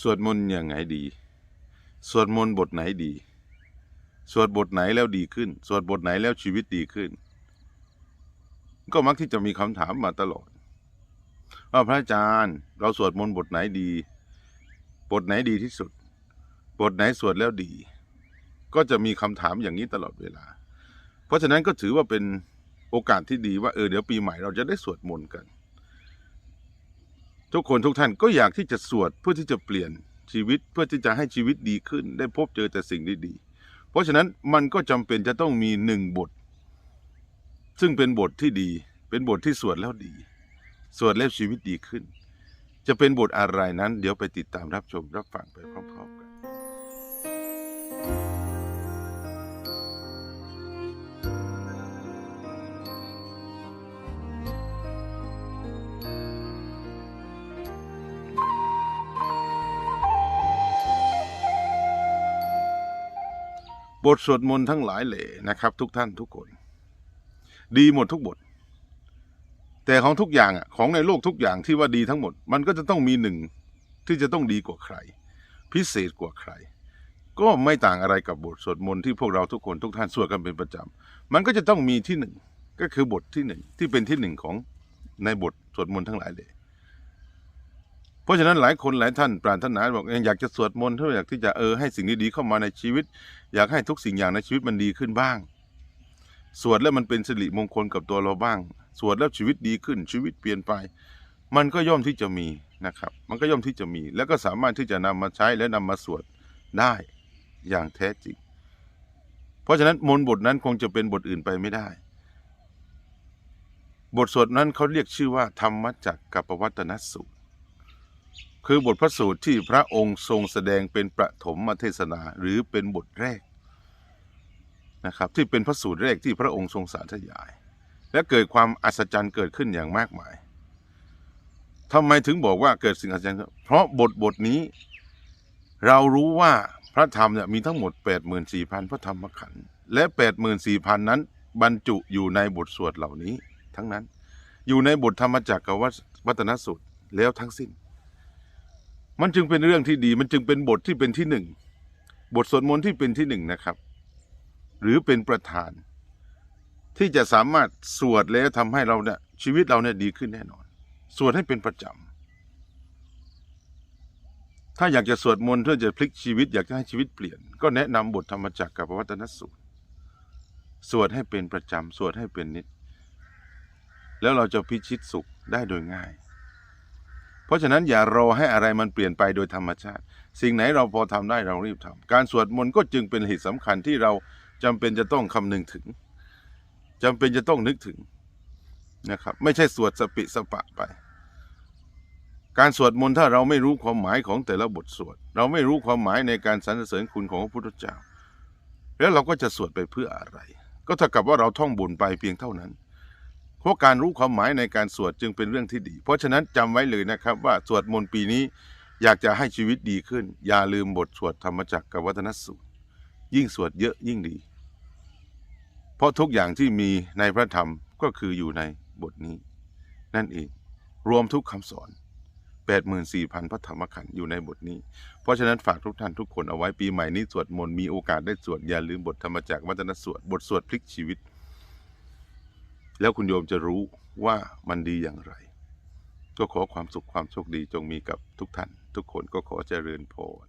สวดมนต์อย่างไงดี สวดมนต์บทไหนดี สวดบทไหนแล้วดีขึ้น สวดบทไหนแล้วชีวิตดีขึ้น ก็มักที่จะมีคำถามมาตลอด ว่าพระอาจารย์ เราสวดมนต์บทไหนดี บทไหนดีที่สุด บทไหนสวดแล้วดี ก็จะมีคำถามอย่างนี้ตลอดเวลา เพราะฉะนั้นก็ถือว่าเป็นโอกาสที่ดีว่าเออเดี๋ยวปีใหม่เราจะได้สวดมนต์กัน ทุกคนทุกท่านก็อยากที่จะสวดเพื่อที่จะเปลี่ยนชีวิตเพื่อที่จะให้ชีวิตดีขึ้น ได้พบเจอแต่สิ่งดีๆเพราะฉะนั้นมันก็จำเป็นจะต้องมีหนึ่งบท ซึ่งเป็นบทที่ดี เป็นบทที่สวดแล้วดี สวดแล้วชีวิตดีขึ้น จะเป็นบทอะไรนั้น เดี๋ยวไปติดตามรับชมรับฟังไปพร้อมๆกัน บทสวดมนต์ทั้งหลายแหล่นะครับ ทุกท่านทุกคน ดีหมดทุกบท แต่ของทุกอย่างอะของในโลกทุกอย่างที่ว่าดีทั้งหมด มันก็จะต้องมีหนึ่งที่จะต้องดีกว่าใคร พิเศษกว่าใคร ก็ไม่ต่างอะไรกับบทสวดมนต์ที่พวกเราทุกคนทุกท่านสวดกันเป็นประจำมันก็จะต้องมีที่หนึ่งก็คือบทที่หนึ่งที่เป็นที่หนึ่งของในบทสวดมนต์ทั้งหลายเลย เพราะฉะนั้นหลายคนหลายท่านปรารถนาบอกอยากจะสวดมนต์เพื่ออยากที่จะเออให้สิ่งดีๆเข้ามาในชีวิต อยากให้ทุกสิ่งอย่างในชีวิตมันดีขึ้นบ้าง สวดแล้วมันเป็นสิริมงคลกับตัวเราบ้าง สวดแล้วชีวิตดีขึ้นชีวิตเปลี่ยนไป มันก็ย่อมที่จะมีนะครับ มันก็ย่อมที่จะมี แล้วก็สามารถที่จะนำมาใช้และนำมาสวดได้อย่างแท้จริง เพราะฉะนั้นมนต์บทนั้นคงจะเป็นบทอื่นไปไม่ได้ บทสวดนั้นเขาเรียกชื่อว่าธรรมจักรกับปวัตนสูตร คือบทพระสูตรที่พระองค์ทรงแสดงเป็นประถมมเทศนาหรือเป็นบทแรกนะครับที่เป็นพระสูตรแรกที่พระองค์ทรงสาธยาย และเกิดความอัศจรรย์เกิดขึ้นอย่างมากมายทำไมถึงบอกว่าเกิดสิ่งอัศจรรย์เพราะบทบทนี้ เรารู้ว่าพระธรรมเนี่ยมีทั้งหมด 84,000 พระธรรมขันธ์และ 84,000 นั้น บรรจุอยู่ในบทสวดเหล่านี้ทั้งนั้น อยู่ในบทธรรมจักรวัตนสูตรแล้วทั้งสิ้น มันจึงเป็นเรื่องที่ดี มันจึงเป็นบทที่เป็นที่หนึ่ง บทสวดมนต์ที่เป็นที่หนึ่งนะครับ หรือเป็นประธาน ที่จะสามารถสวดแล้วทำให้เราเนี่ยชีวิตเราเนี่ยดีขึ้นแน่นอน สวดให้เป็นประจำถ้าอยากจะสวดมนต์เพื่อจะพลิกชีวิต อยากจะให้ชีวิตเปลี่ยน ก็แนะนำบทธรรมจักรกับวัตนสูตร สวดให้เป็นประจำสวดให้เป็นนิด แล้วเราจะพิชิตสุขได้โดยง่าย เพราะฉะนั้นอย่ารอให้อะไรมันเปลี่ยนไปโดยธรรมชาติ สิ่งไหนเราพอทำได้เรารีบทำการสวดมนต์ก็จึงเป็นเหตุสำคัญที่เราจำเป็นจะต้องคำนึงถึงจำเป็นจะต้องนึกถึงนะครับ ไม่ใช่สวดสปิสปะไป การสวดมนต์ถ้าเราไม่รู้ความหมายของแต่ละบทสวด เราไม่รู้ความหมายในการสรรเสริญคุณของพระพุทธเจ้า แล้วเราก็จะสวดไปเพื่ออะไร ก็เท่ากับว่าเราท่องบุญไปเพียงเท่านั้น เพราะการรู้ความหมายในการสวดจึงเป็นเรื่องที่ดี เพราะฉะนั้นจำไว้เลยนะครับว่าสวดมนต์ปีนี้อยากจะให้ชีวิตดีขึ้น อย่าลืมบทสวดธรรมจักรกับวัฒนสูตร ยิ่งสวดเยอะยิ่งดี เพราะทุกอย่างที่มีในพระธรรมก็คืออยู่ในบทนี้ นั่นเอง รวมทุกคำสอน 84,000 พระธรรมขันธ์อยู่ในบทนี้ เพราะฉะนั้นฝากทุกท่านทุกคนเอาไว้ปีใหม่นี้สวดมนต์มีโอกาสได้สวดอย่าลืมบทธรรมจักรวัฒนสวดบทสวดพลิกชีวิต แล้วคุณโยมจะรู้ว่ามันดีอย่างไร ก็ขอความสุขความโชคดีจงมีกับทุกท่าน ทุกคนก็ขอเจริญพร